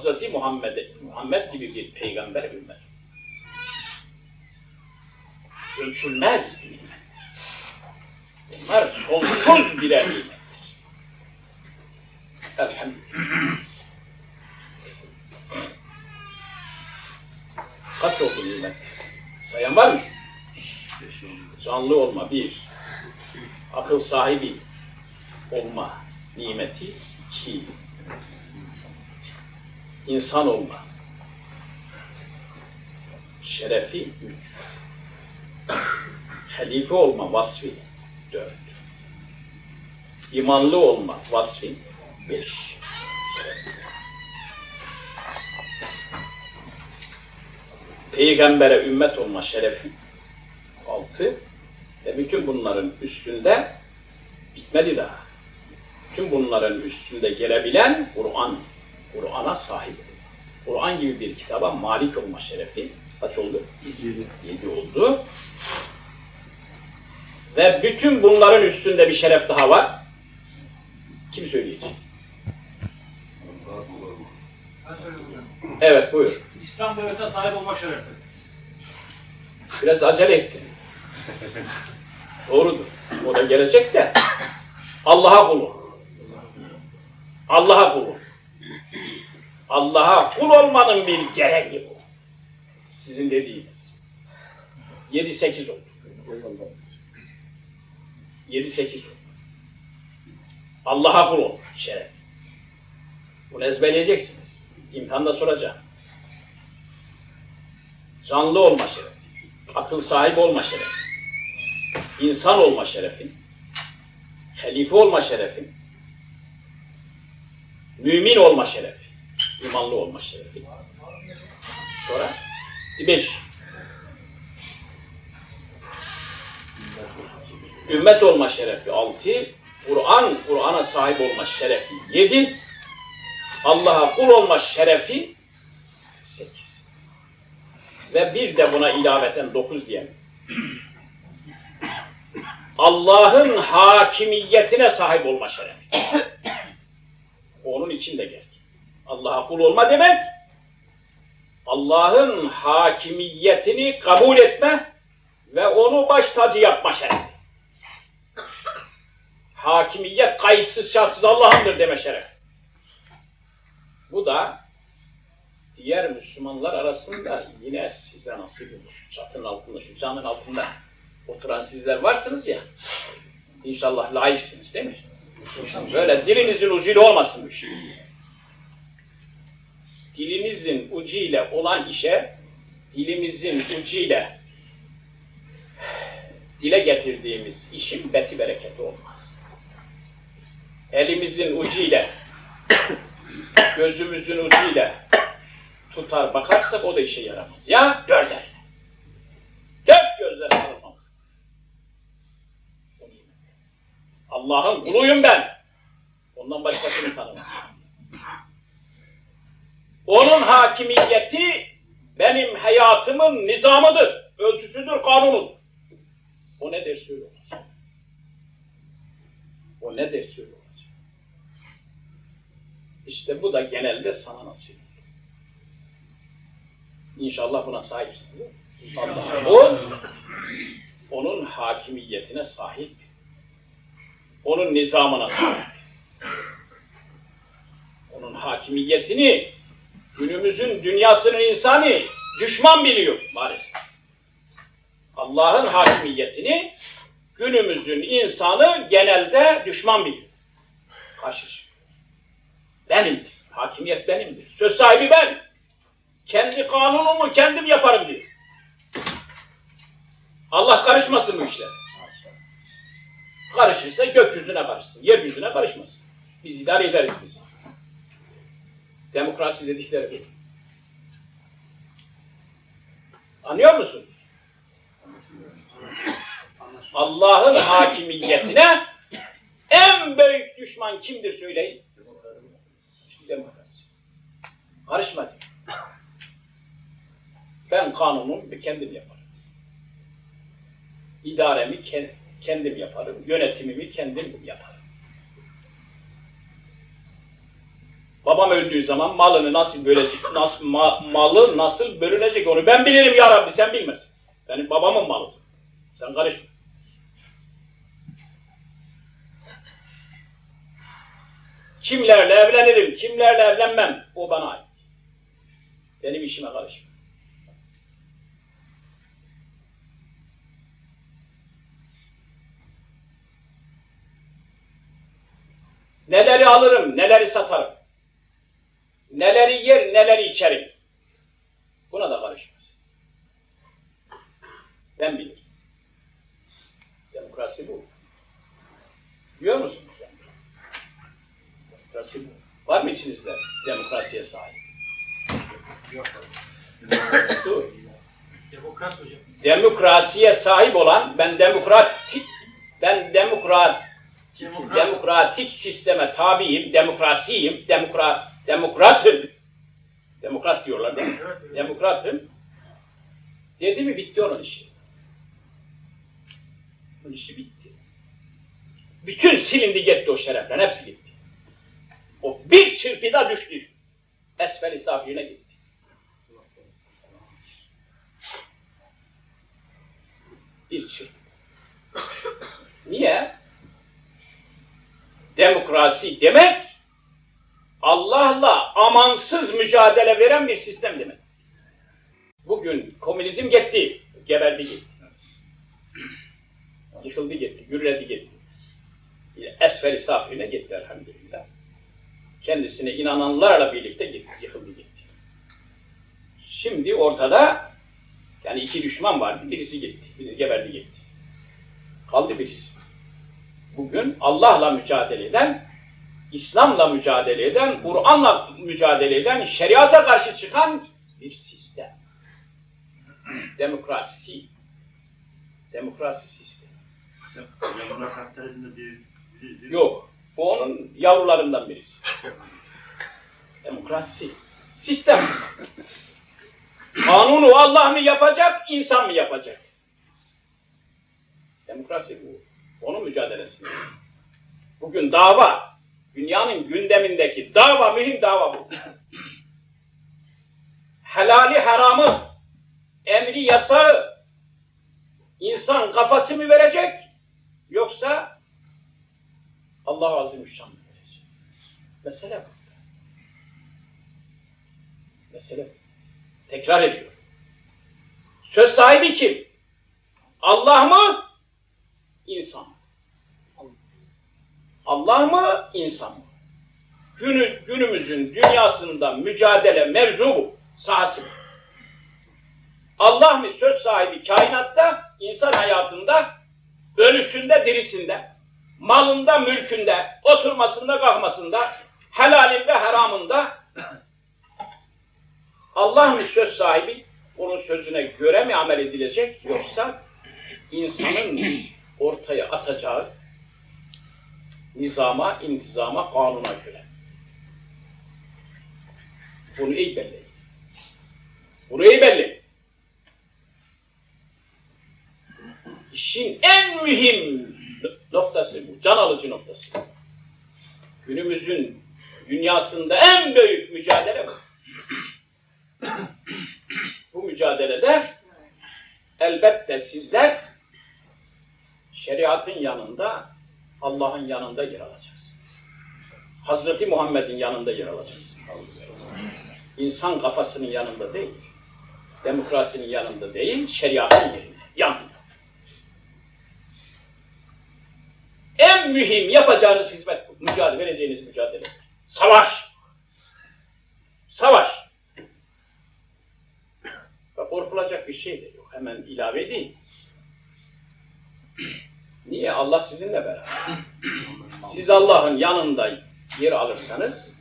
Hazreti Muhammed, Muhammed gibi bir peygamber ümmet. Ölçülmez bir nimet. Bunlar sonsuz birer nimettir. Elhamdülillah. Kaç oldu nimet? Sayan var mı? Canlı olma bir. Akıl sahibi olma nimeti iki. İnsan olma. Şerefi üç. Halife olma vasfı dört. İmanlı olma vasfı beş. Peygambere ümmet olma şerefi altı. Ve bütün bunların üstünde bitmedi daha. Bütün bunların üstünde gelebilen Kur'an. Kur'an'a sahip. Kur'an gibi bir kitaba malik olma şerefi kaç oldu? Yedi. Yedi oldu. Ve bütün bunların üstünde bir şeref daha var. Kim söyleyecek? Ben söyleyeyim. Evet buyur. İslam devletine sahip olma şerefi. Biraz acele ettin. Doğrudur. O da gelecek de. Allah'a kul ol. Allah'a kul ol. Allah'a kul olmanın bir gereği bu. Sizin dediğiniz. 7-8 oldu. 7-8 oldu. Allah'a kul ol. Şeref. Bunu ezberleyeceksiniz. İmtihanda soracağım. Canlı olma şerefi. Akıl sahibi olma şerefi. İnsan olma şerefi. Halife olma şerefi. Mümin olma şerefi. İmanlı olma şerefi. Sonra beş. Ümmet olma şerefi altı. Kur'an, Kur'an'a sahip olma şerefi yedi. Allah'a kul olma şerefi sekiz. Ve bir de buna ilaveten dokuz diyelim. Allah'ın hakimiyetine sahip olma şerefi. Onun için de gerek. Allah'a kul olma demek, Allah'ın hakimiyetini kabul etme ve onu baş tacı yapma şerefi. Hakimiyet kayıtsız şartsız Allah'ındır deme şeref. Bu da diğer Müslümanlar arasında yine size nasip olur. Çatının altında, şu camın altında oturan sizler varsınız ya. İnşallah layıksınız değil mi? Böyle dilinizin ucuyla olmasın bu şey. Dilinizin ucuyla olan işe dilimizin ucuyla dile getirdiğimiz işin beti bereketi olmaz. Elimizin ucuyla gözümüzün ucuyla tutar bakarsak o da işe yaramaz. Ya dört el. Dört gözle sarılmamız. Allah'ın kuluyum ben. Ondan başkasını tanımam. Onun hakimiyeti benim hayatımın nizamıdır, ölçüsüdür, kanunudur. O ne öyle olacak. O ne öyle olacak. İşte bu da genelde sana nasip. İnşallah buna sahipsin. Allah. O, onun hakimiyetine sahip. Onun nizamına sahip. Onun hakimiyetini günümüzün dünyasının insanı düşman biliyor maalesef. Allah'ın hakimiyetini günümüzün insanı genelde düşman biliyor. Karşı. Benimdir. Hakimiyet benimdir. Söz sahibi ben. Kendi kanunumu kendim yaparım diyor. Allah karışmasın bu işlere. Karışırsa gökyüzüne karışsın, yeryüzüne karışmasın. Biz idare ederiz biz. Demokrasi dedikleri bu. Anlıyor musun? Allah'ın hakimiyetine en büyük düşman kimdir söyleyin? Demokrasi. Karışma. Ben kanunumu kendim yaparım. İdaremi ke- kendim yaparım. Yönetimimi kendim yaparım. Babam öldüğü zaman malını nasıl bölecek, nasıl ma- malı nasıl bölünecek onu ben bilirim ya Rabbi sen bilmesin. Benim babamın malı. Sen karışma. Kimlerle evlenirim, kimlerle evlenmem o bana ait. Benim işime karışma. Neleri alırım, neleri satarım. Neleri yer, neleri içerim. Buna da karışmaz. Ben bilirim. Demokrasi bu. Biliyor musunuz demokrasi? Demokrasi bu. Var mı içinizde demokrasiye sahip? Yok. Dur. Demokrat hocam. Demokrasiye sahip olan, ben demokratik, ben demokrat Demokrat. demokratik sisteme tabiyim, demokrasiyim, demokra, demokratım. Demokrat diyorlar değil mi? Demokratım. Dedi mi bitti onun işi. Onun işi bitti. Bütün silindi gitti o şerefler, hepsi gitti. O bir çırpıda düştü. Esfel-i safirine gitti. Bir. Niye? Demokrasi demek Allah'la amansız mücadele veren bir sistem demek. Bugün komünizm gitti, geberdi gitti. Yıkıldı gitti, gürledi gitti. Esferi safirine gitti elhamdülillah. Kendisine inananlarla birlikte gitti, yıkıldı gitti. Şimdi ortada yani iki düşman vardı, birisi gitti, biri geberdi gitti. Kaldı birisi bugün Allah'la mücadele eden, İslam'la mücadele eden, Kur'an'la mücadele eden, şeriata karşı çıkan bir sistem. Demokrasi. Demokrasi sistemi. Yok. Bu onun yavrularından birisi. Demokrasi. Sistem. Kanunu Allah mı yapacak, insan mı yapacak? Demokrasi bu. Onun mücadelesi. Bugün dava, dünyanın gündemindeki dava, mühim dava bu. Helali haramı, emri yasağı, insan kafası mı verecek, yoksa Allah Azimüşşan mı verecek? Mesele bu. Mesele bu. Tekrar ediyorum. Söz sahibi kim? Allah mı? İnsan mı? Allah mı? İnsan mı? Günü, günümüzün dünyasında mücadele mevzu bu. Sahası bu. Allah mı söz sahibi kainatta, insan hayatında, ölüsünde, dirisinde, malında, mülkünde, oturmasında, kalkmasında, helalinde, haramında, Allah mı söz sahibi? Onun sözüne göre mi amel edilecek yoksa insanın ortaya atacağı nizama, intizama, kanuna göre. Bunu iyi belli. Bunu iyi belli. İşin en mühim noktası bu, can alıcı noktası. Günümüzün dünyasında en büyük mücadele bu. Bu mücadelede elbette sizler şeriatın yanında, Allah'ın yanında yer alacaksınız. Hazreti Muhammed'in yanında yer alacaksınız. İnsan kafasının yanında değil, demokrasinin yanında değil, şeriatın yerinde, yanında. En mühim yapacağınız hizmet bu. Mücadele, vereceğiniz mücadele. Savaş. Savaş. Bak korkulacak bir şey de yok. Hemen ilave değil. Niye? Allah sizinle beraber. Siz Allah'ın yanında yer alırsanız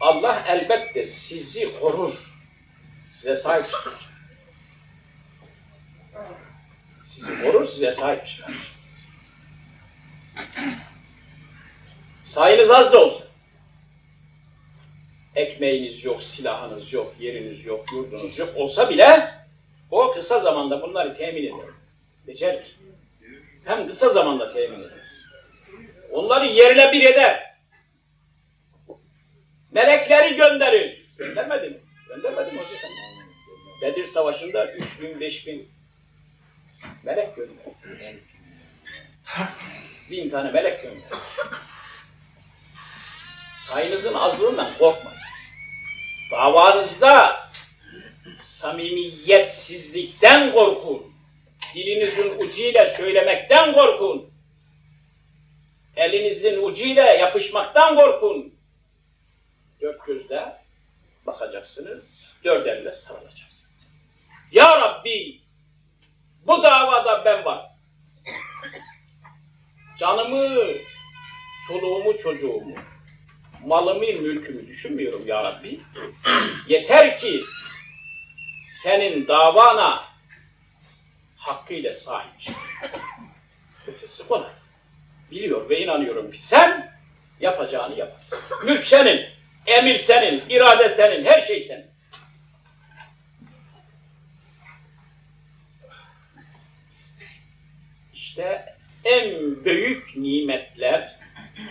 Allah elbette sizi korur. Size sahip çıkar. Sizi korur, size sahip çıkar. Sayınız az da olsa. Ekmeğiniz yok, silahınız yok, yeriniz yok, yurdunuz yok olsa bile o kısa zamanda bunları temin eder. Becerir. Hem kısa zamanda temin eder. Onları yerle bir eder. Melekleri gönderin. Göndermedi mi? Göndermedi mi hocam? Bedir Savaşı'nda 3000, 5000 melek gönderdi. Bin tane melek gönderdi. Sayınızın azlığından korkmayın. Davanızda samimiyetsizlikten korkun. Dilinizin ucuyla söylemekten korkun. Elinizin ucuyla yapışmaktan korkun. Dört gözle bakacaksınız, dört elle sarılacaksınız. Ya Rabbi, bu davada ben var. Canımı, çoluğumu, çocuğumu, malımı, mülkümü düşünmüyorum ya Rabbi. Yeter ki senin davana hakkıyla sahip çık. Ötesi kolay. Biliyor ve inanıyorum ki sen yapacağını yaparsın. Mülk senin, emir senin, irade senin, her şey senin. İşte en büyük nimetler,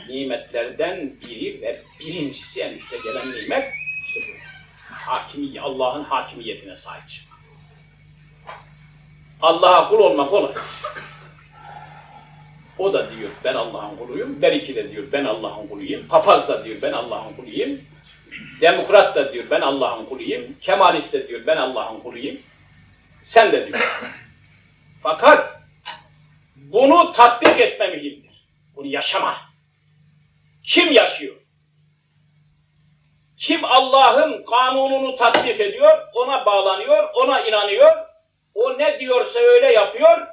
nimetlerden biri ve birincisi en üste gelen nimet işte bu. Hakimi, Allah'ın hakimiyetine sahip çıkmak. Allah'a kul olmak kolay. O da diyor ben Allah'ın kuluyum. Beriki de diyor ben Allah'ın kuluyum. Papaz da diyor ben Allah'ın kuluyum. Demokrat da diyor ben Allah'ın kuluyum. Kemalist de diyor ben Allah'ın kuluyum. Sen de diyor. Fakat bunu tatbik etme mühimdir. Bunu yaşama. Kim yaşıyor? Kim Allah'ın kanununu tatbik ediyor, ona bağlanıyor, ona inanıyor, o ne diyorsa öyle yapıyor,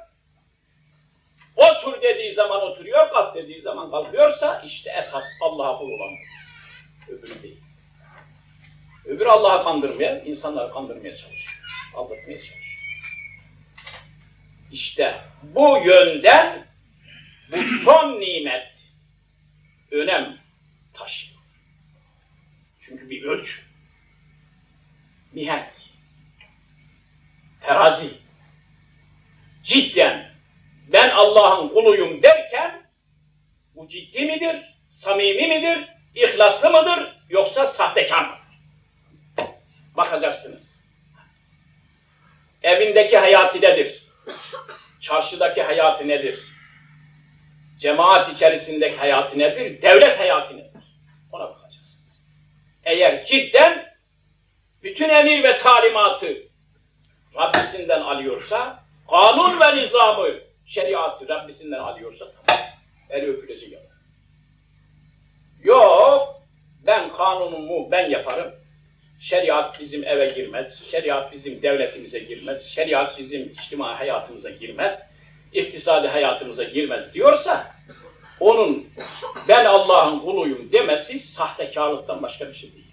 otur dediği zaman oturuyor, kalk dediği zaman kalkıyorsa işte esas Allah'a kul olan öbürü değil. Öbürü Allah'ı kandırmaya, insanları kandırmaya çalışıyor, aldatmaya çalışıyor. İşte bu yönden bu son nimet önem taşıyor. Çünkü bir ölçü, mihenk, terazi, cidden ben Allah'ın kuluyum derken bu ciddi midir, samimi midir, ihlaslı mıdır yoksa sahtekar mıdır? Bakacaksınız. Evindeki hayatı nedir? Çarşıdaki hayatı nedir? Cemaat içerisindeki hayatı nedir? Devlet hayatı nedir? Ona bakacağız. Eğer cidden bütün emir ve talimatı Rabbisinden alıyorsa, kanun ve nizamı, şeriatı Rabbisinden alıyorsa tamam. Eli öpülecek yapar. Yok, ben kanunumu ben yaparım. Şeriat bizim eve girmez, şeriat bizim devletimize girmez, şeriat bizim içtimai hayatımıza girmez, iktisadi hayatımıza girmez diyorsa, onun ben Allah'ın kuluyum demesi sahtekarlıktan başka bir şey değil.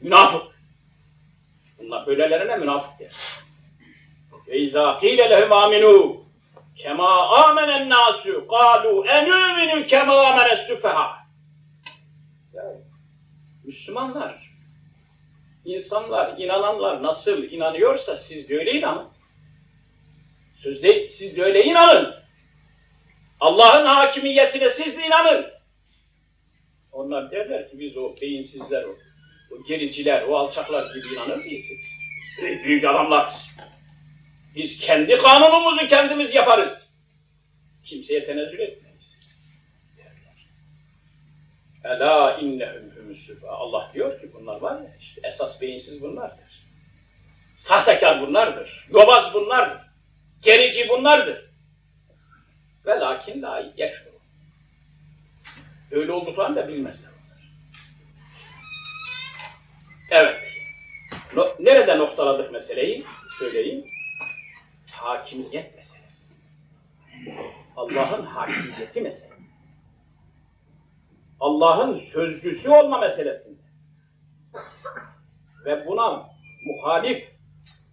Münafık. Bunlar böylelerine münafık der. Ve izâ qîle lehum âminû kemâ âmenen nâsû kâlû enûminû kemâ âmenes süfehâ. Müslümanlar, insanlar, inananlar nasıl inanıyorsa siz de öyle inanın. Sözde siz de öyle inanın. Allah'ın hakimiyetine siz de inanın. Onlar derler ki biz o beyinsizler, o, o gericiler, o alçaklar gibi inanır. Biz büyük adamlarız. Biz kendi kanunumuzu kendimiz yaparız. Kimseye tenezzül etmeyiz. Derler. Ela innehum humussüfa. Allah diyor ki bunlar var ya işte esas beyinsiz bunlardır. Sahtekar bunlardır. Yobaz bunlardır. Gerici bunlardır. Ve lakin la yaşıyor. Öyle olduklarını da bilmezler. Evet. No, nerede noktaladık meseleyi? Söyleyeyim. Hakimiyet meselesi. Allah'ın hakimiyeti meselesi. Allah'ın sözcüsü olma meselesinde. Ve buna muhalif,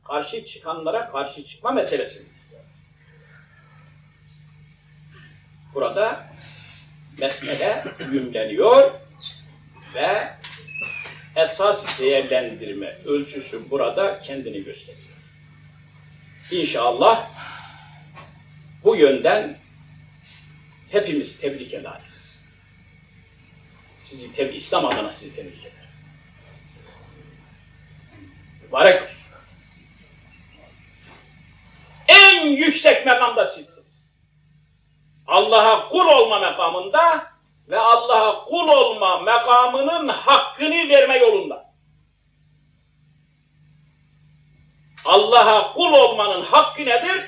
karşı çıkanlara karşı çıkma meselesinde. Burada mesele yümleniyor ve esas değerlendirme ölçüsü burada kendini gösteriyor. İnşallah bu yönden hepimiz tebrik ederiz. Sizi tebrik, İslam adına sizi tebrik ederim. Mübarek olsun. En yüksek makamda sizsiniz. Allah'a kul olma makamında ve Allah'a kul olma makamının hakkını verme yolunda. Allah'a kul olmanın hakkı nedir?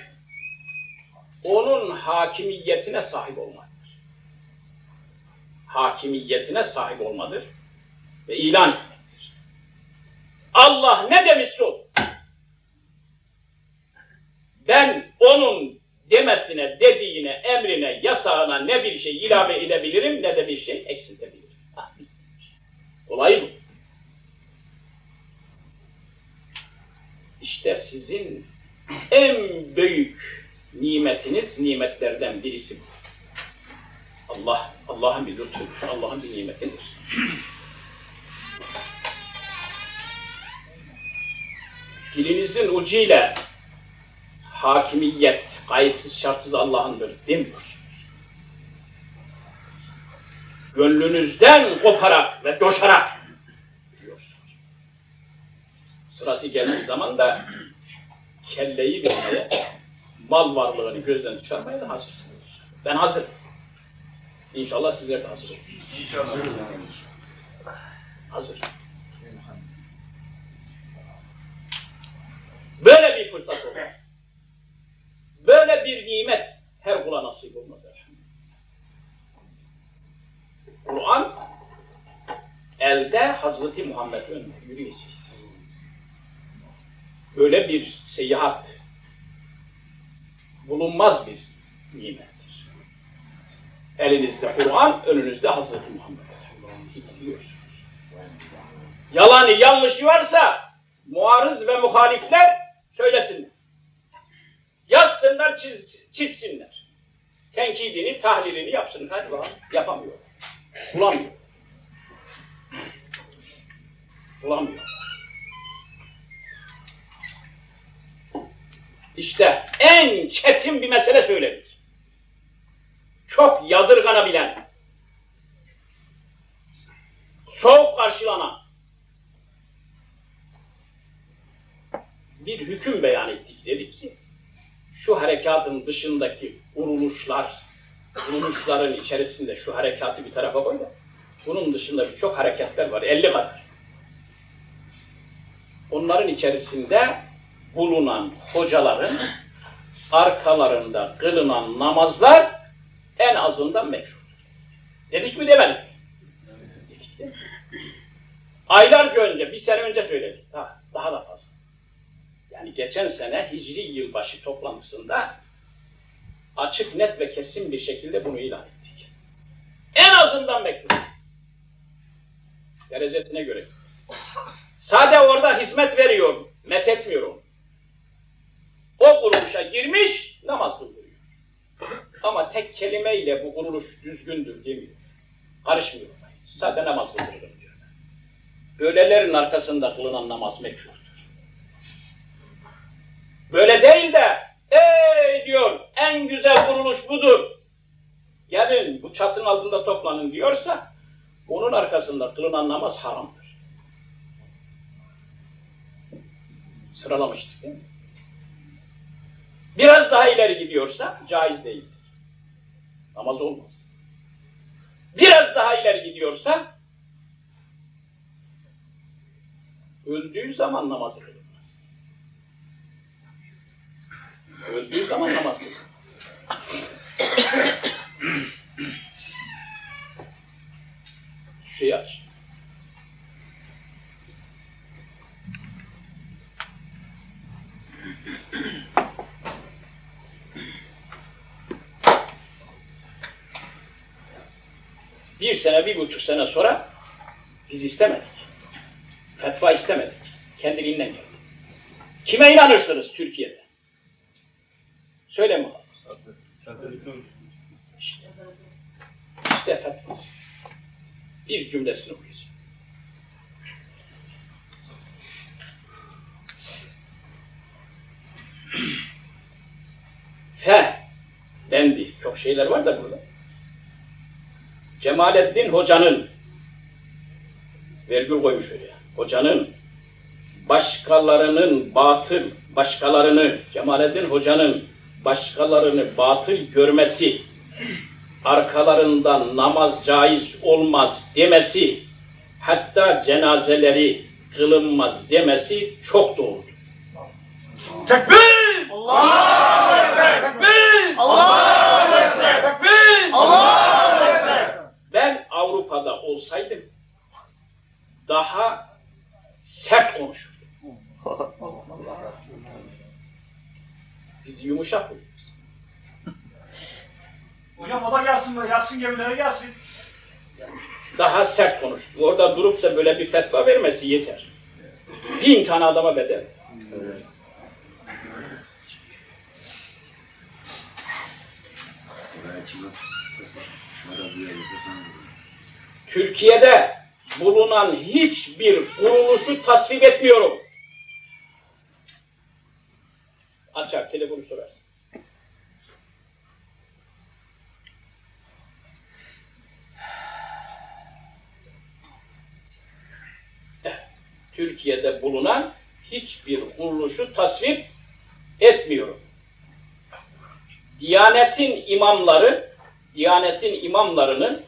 Onun hakimiyetine sahip olmaktır. Hakimiyetine sahip olmadır ve ilan etmektir. Allah ne demişse olur. Ben onun demesine, dediğine, emrine, yasağına ne bir şey ilave edebilirim ne de bir şey eksiltebilirim. Ah, Olay bu. İşte sizin en büyük nimetiniz, nimetlerden birisi bu. Allah, Allah'ın bir lütfudur, Allah'ın bir nimetidir. Dilinizin ucuyla hakimiyet, kayıtsız şartsız Allah'ındır demiyorsunuz. Gönlünüzden koparak ve coşarak Sırası geldiği zaman da kelleyi vermeye, mal varlığını gözden çıkarmaya da hazırsınız. Ben hazırım. İnşallah sizler de hazır. İnşallah. Hazır. Böyle bir fırsat olmaz. Böyle bir nimet her kula nasip olmaz. Kur'an elde Hazreti Muhammed önünde yürüyeceğiz. Böyle bir seyahat bulunmaz bir nimettir. Elinizde Kur'an, önünüzde Hazreti Muhammed. Yalanı yanlışı varsa muarız ve muhalifler söylesinler. Yazsınlar, çiz, çizsinler. Tenkidini, tahlilini yapsın. Hadi bakalım. Yapamıyor. Bulamıyor. Bulamıyor. İşte en çetin bir mesele söyledik. Çok yadırganabilen, soğuk karşılanan bir hüküm beyan ettik. Dedik ki şu harekatın dışındaki vuruluşlar, vuruluşların içerisinde şu harekatı bir tarafa koy da bunun dışında birçok hareketler var. 50 kadar. Onların içerisinde bulunan hocaların arkalarında kılınan namazlar en azından meşhurdur. Dedik mi demedik mi? Aylarca önce, bir sene önce söyledik. Daha, daha da fazla. Yani geçen sene Hicri yılbaşı toplantısında açık, net ve kesin bir şekilde bunu ilan ettik. En azından bekliyorum. Derecesine göre. Sade orada hizmet veriyor, met etmiyorum. O kuruluşa girmiş, namaz kıldırıyor. Ama tek kelimeyle bu kuruluş düzgündür demiyor. Karışmıyor. Sade namaz kıldırırım diyor. Böylelerin arkasında kılınan namaz mekruhtur. Böyle değil de ey diyor en güzel kuruluş budur. Gelin bu çatının altında toplanın diyorsa onun arkasında kılınan namaz haramdır. Sıralamıştık değil mi? Biraz daha ileri gidiyorsa caiz değildir. Namaz olmaz. Biraz daha ileri gidiyorsa öldüğü zaman namazı kılınmaz. Öldüğü zaman namaz kılınmaz. Bir buçuk sene sonra biz istemedik. Fetva istemedik. Kendiliğinden geldi. Kime inanırsınız Türkiye'de? Söyle mi? İşte. İşte fetvası. Bir cümlesini okuyacağım. Fe dendi. Çok şeyler var da burada. Cemalettin Hoca'nın Virgül koymuş oraya. Hocanın başkalarının batıl, başkalarını, Cemalettin Hoca'nın başkalarını batıl görmesi, arkalarından namaz caiz olmaz demesi, hatta cenazeleri kılınmaz demesi çok doğru. Tekbir! Allahu Ekber! Tekbir! Allahu Ekber! Tekbir! Ekber! Avrupa'da olsaydım daha sert konuşurdum. Biz yumuşak oluyoruz. Hocam o da gelsin böyle, yatsın gemilere gelsin. Daha sert konuştu. Orada durup da böyle bir fetva vermesi yeter. Bin tane adama bedel. Türkiye'de bulunan hiçbir kuruluşu tasvip etmiyorum. Açar, telefonu sorar. Türkiye'de bulunan hiçbir kuruluşu tasvip etmiyorum. Diyanetin imamları, Diyanetin imamlarının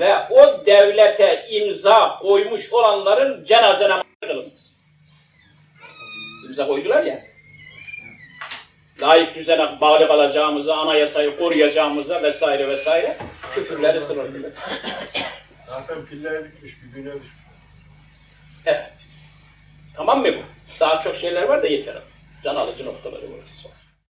ve o devlete imza koymuş olanların cenaze namazı kılınmaz. İmza koydular ya. Layık düzene bağlı kalacağımıza, anayasayı koruyacağımıza vesaire vesaire küfürleri sınırlıyor. Zaten piller bitmiş bir güne düşmüş. Evet. Tamam mı bu? Daha çok şeyler var da yeter. Can alıcı noktaları burası.